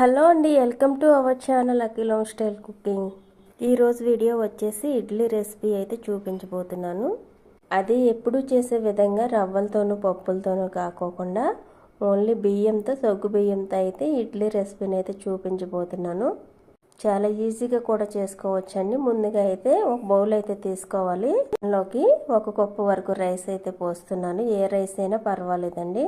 Hello అండి welcome to our channel Akhilam style cooking. ఈరోజు video వచ్చేసి ఇడ్లీ రెసిపీ అయితే చూపించబోతున్నాను. అది ఎప్పుడు చేసే విధంగా రవ్వలతోనూ పప్పులతోనూ కాకోకుండా ఓన్లీ బియ్యంతో సగ్గు బియ్యంతో అయితే ఇడ్లీ రెసిపీని అయితే చూపించబోతున్నాను. చాలా ఈజీగా కూడా చేసుకోవచ్చండి. ముందుగా అయితే ఒక బౌల్ అయితే తీసుకోవాలి. దానిలోకి ఒక కప్పు వరకు రైస్ అయితే పోస్తున్నాను. ఏ రైస్ అయినా పర్వాలేదండి.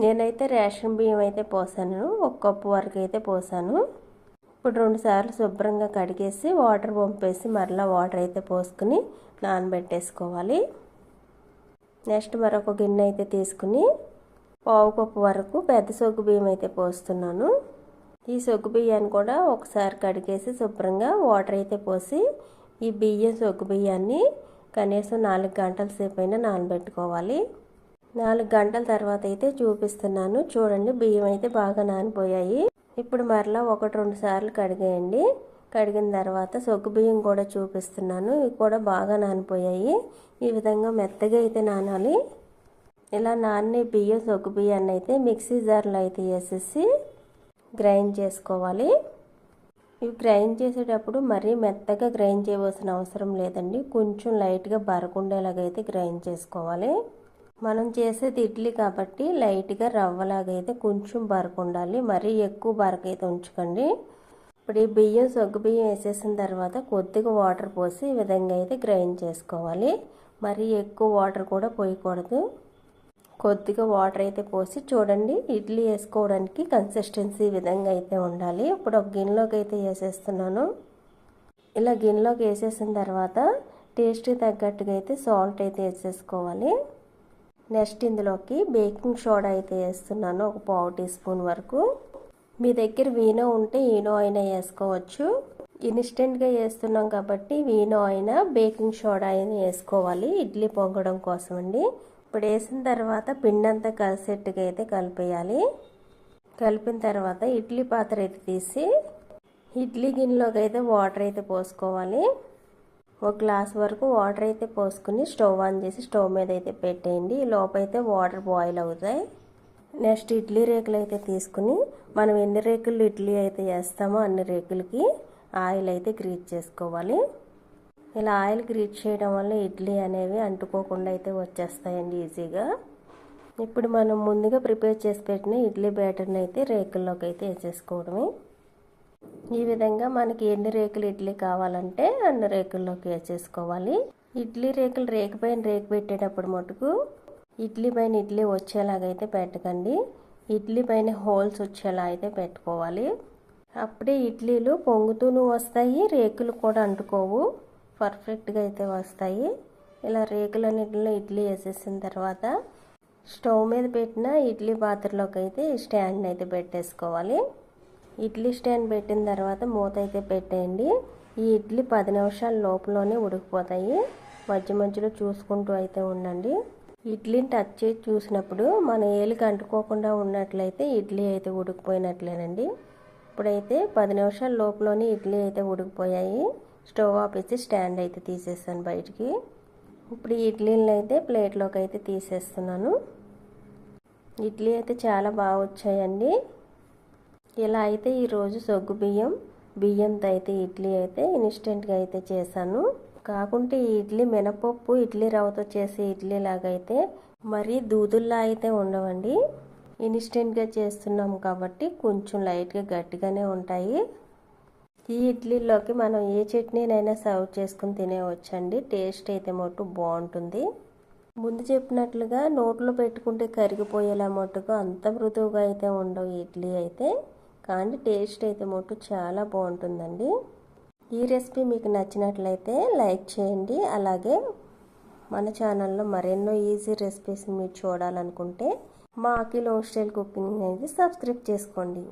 నేనైతే రేషన్ బియ్యం అయితే పోసాను. ఒక కప్పు వరకు అయితే పోసాను. ఇప్పుడు రెండు సార్లు శుభ్రంగా కడిగేసి వాటర్ పంపేసి మరలా వాటర్ అయితే పోసుకుని నానబెట్టేసుకోవాలి. నెక్స్ట్ మరొక గిన్నె అయితే తీసుకుని పావు కప్పు వరకు పెద్ద సొగ్గు బియ్యం అయితే పోస్తున్నాను. ఈ సొగ్గు బియ్యాన్ని కూడా ఒకసారి కడిగేసి శుభ్రంగా వాటర్ అయితే పోసి ఈ బియ్యం సొగ్గు బియ్యాన్ని కనీసం నాలుగు గంటల సేపు అయినా నానబెట్టుకోవాలి. నాలుగు గంటల తర్వాత అయితే చూపిస్తున్నాను. చూడండి బియ్యం అయితే బాగా నానిపోయాయి. ఇప్పుడు మరలా ఒకటి రెండు సార్లు కడిగేయండి. కడిగిన తర్వాత సొగ్గు బియ్యం కూడా చూపిస్తున్నాను. ఇవి కూడా బాగా నానిపోయాయి. ఈ విధంగా మెత్తగా అయితే నానాలి. ఇలా నాని బియ్యం సొగ్గు బియ్యాన్ని అయితే మిక్సీ జార్లో అయితే వేసేసి గ్రైండ్ చేసుకోవాలి. ఇవి గ్రైండ్ చేసేటప్పుడు మరీ మెత్తగా గ్రైండ్ చేయవలసిన అవసరం లేదండి. కొంచెం లైట్గా బరకుండేలాగైతే గ్రైండ్ చేసుకోవాలి. మనం చేసేది ఇడ్లీ కాబట్టి లైట్గా రవ్వలాగైతే కొంచెం బరకు ఉండాలి మరీ ఎక్కువ బరకు అయితే ఉంచుకోండి. ఇప్పుడు ఈ బియ్యం సొగ్గు బియ్యం వేసేసిన తర్వాత కొద్దిగా వాటర్ పోసి ఈ విధంగా అయితే గ్రైండ్ చేసుకోవాలి. మరీ ఎక్కువ వాటర్ కూడా పోయకూడదు. కొద్దిగా వాటర్ అయితే పోసి చూడండి ఇడ్లీ వేసుకోవడానికి కన్సిస్టెన్సీ విధంగా అయితే ఉండాలి. ఇప్పుడు ఒక గిన్నెలోకి అయితే వేసేస్తున్నాను. ఇలా గిన్నెలోకి వేసేసిన తర్వాత టేస్ట్కి తగ్గట్టుగా అయితే సాల్ట్ అయితే వేసేసుకోవాలి. నెక్స్ట్ ఇందులోకి బేకింగ్ సోడా అయితే వేస్తున్నాను ఒక పావు టీ స్పూన్ వరకు. మీ దగ్గర వీనో ఉంటే ఈనో అయినా వేసుకోవచ్చు. ఇన్స్టెంట్గా వేస్తున్నాం కాబట్టి వీనో అయినా బేకింగ్ సోడా అయినా వేసుకోవాలి ఇడ్లీ పొంగడం కోసం అండి ఇప్పుడు వేసిన తర్వాత పిండి అంతా కలిసేట్టుగా అయితే కలిపేయాలి. కలిపిన తర్వాత ఇడ్లీ పాత్ర అయితే తీసి ఇడ్లీ గిన్నెలోకి అయితే వాటర్ అయితే పోసుకోవాలి. ఒక గ్లాస్ వరకు వాటర్ అయితే పోసుకుని స్టవ్ ఆన్ చేసి స్టవ్ మీద అయితే పెట్టేయండి. లోపైతే వాటర్ బాయిల్ అవుతాయి. నెక్స్ట్ ఇడ్లీ రేకులు అయితే తీసుకుని మనం ఎన్ని రేకులు ఇడ్లీ అయితే వేస్తామో అన్ని రేకులకి ఆయిల్ అయితే గ్రీట్ చేసుకోవాలి. ఇలా ఆయిల్ గ్రీట్ చేయడం వల్ల ఇడ్లీ అనేవి అంటుకోకుండా అయితే వచ్చేస్తాయండి ఈజీగా. ఇప్పుడు మనం ముందుగా ప్రిపేర్ చేసి పెట్టిన ఇడ్లీ బ్యాటర్ని అయితే రేకుల్లోకి అయితే వేసేసుకోవడమే. ఈ విధంగా మనకి ఎన్ని రేకులు ఇడ్లీ కావాలంటే అన్ని రేకుల్లోకి వేసేసుకోవాలి. ఇడ్లీ రేకులు రేకు పైన రేకు పెట్టేటప్పుడు మటుకు ఇడ్లీ పైన ఇడ్లీ వచ్చేలాగైతే పెట్టకండి. ఇడ్లీ పైన హోల్స్ వచ్చేలా అయితే పెట్టుకోవాలి. అప్పుడే ఇడ్లీలు పొంగుతూనూ వస్తాయి రేకులు కూడా అంటుకోవు. పర్ఫెక్ట్గా అయితే వస్తాయి. ఇలా రేకులన్నిటిలో ఇడ్లీ వేసేసిన తర్వాత స్టవ్ మీద పెట్టిన ఇడ్లీ పాత్రలోకి అయితే స్టాండ్ అయితే పెట్టేసుకోవాలి. ఇడ్లీ స్టాండ్ పెట్టిన తర్వాత మూత అయితే పెట్టేయండి. ఈ ఇడ్లీ పది నిమిషాల లోపలనే ఉడికిపోతాయి. మధ్య మధ్యలో చూసుకుంటూ అయితే ఉండండి. ఇడ్లీని టచ్ చేసి చూసినప్పుడు మన ఏలికి అంటుకోకుండా ఉన్నట్లయితే ఇడ్లీ అయితే ఉడికిపోయినట్లేనండి. ఇప్పుడైతే పది నిమిషాల లోపలనే ఇడ్లీ అయితే ఉడికిపోయాయి. స్టవ్ ఆపేసి స్టాండ్ అయితే తీసేస్తాను బయటికి. ఇప్పుడు ఈ ఇడ్లీని అయితే ప్లేట్లోకి అయితే తీసేస్తున్నాను. ఇడ్లీ అయితే చాలా బాగా వచ్చాయండి. ఇలా అయితే ఈరోజు సొగ్గు బియ్యం బియ్యంతో అయితే ఇడ్లీ అయితే ఇన్స్టెంట్గా అయితే చేశాను. కాకుంటే ఈ ఇడ్లీ మినపప్పు ఇడ్లీ రవ్వతో చేసే ఇడ్లీ లాగా అయితే మరీ దూదుల్లా అయితే ఉండవండి. ఇన్స్టెంట్గా చేస్తున్నాం కాబట్టి కొంచెం లైట్గా గట్టిగానే ఉంటాయి. ఈ ఇడ్లీలోకి మనం ఏ చట్నీనైనా సర్వ్ చేసుకుని తినేవచ్చండి. టేస్ట్ అయితే మటు బాగుంటుంది. ముందు చెప్పినట్లుగా నోట్లో పెట్టుకుంటే కరిగిపోయేలా మట్టుకు అంత మృదువుగా అయితే ఉండవు ఇడ్లీ అయితే. కానీ టేస్ట్ అయితే మటు చాలా బాగుంటుందండి. ఈ రెసిపీ మీకు నచ్చినట్లయితే లైక్ చేయండి. అలాగే మన ఛానల్లో మరెన్నో ఈజీ రెసిపీస్ మీరు చూడాలనుకుంటే మా అఖిల్ హోమ్ స్టైల్ కుకింగ్ అనేది సబ్స్క్రైబ్ చేసుకోండి.